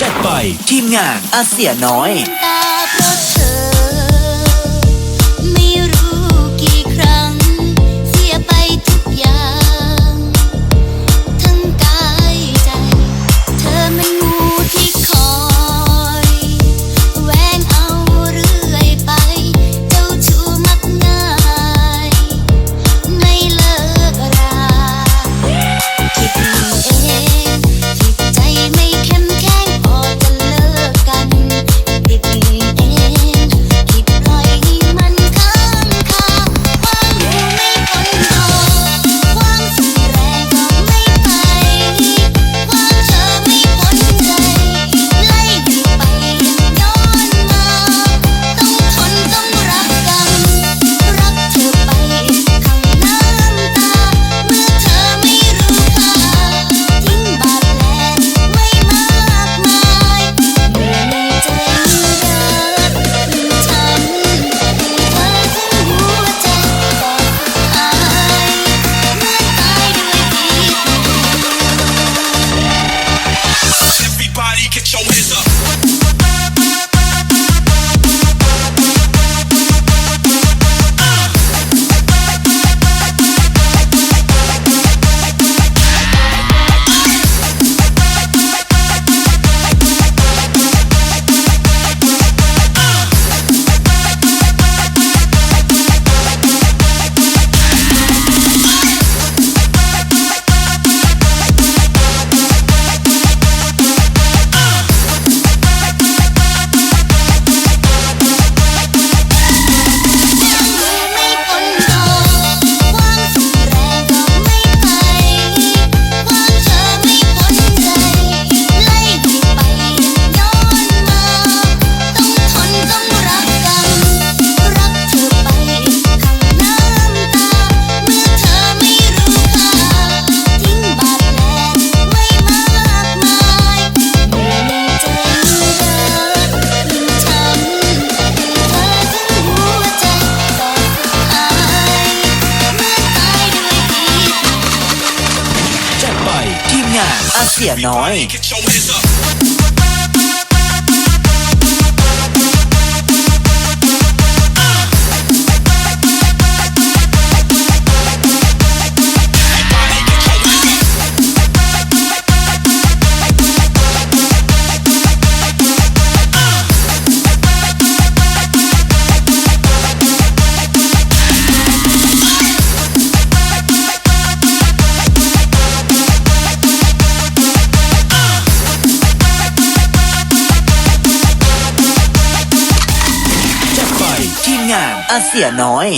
จัดไปทีมงานอาเซียน้อย hacia noi. งามอาเสียน้อย